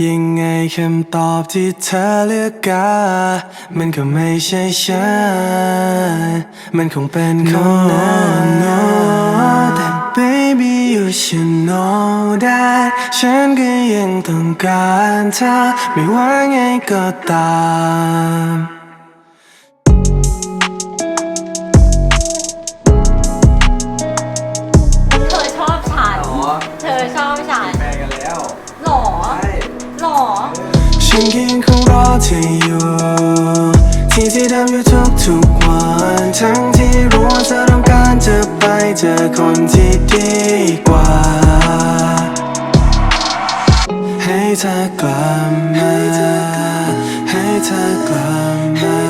ยังไงคำตอบที่เธอเลือกกา มันก็ไม่ใช่ฉันมันคงเป็นคนนั้นแต่ baby you should know that ฉันก็ยังต้องการเธอไม่ว่าไงก็ตาม ฉันก็ยังคงรอเธออยู่ที่ที่เดิมอยู่ทุกทุกๆวันทั้งที่รู้ว่าเธอต้องการจะไปเจอคนที่ดีกว่า ให้เธอกลับมาให้เธอกลับมา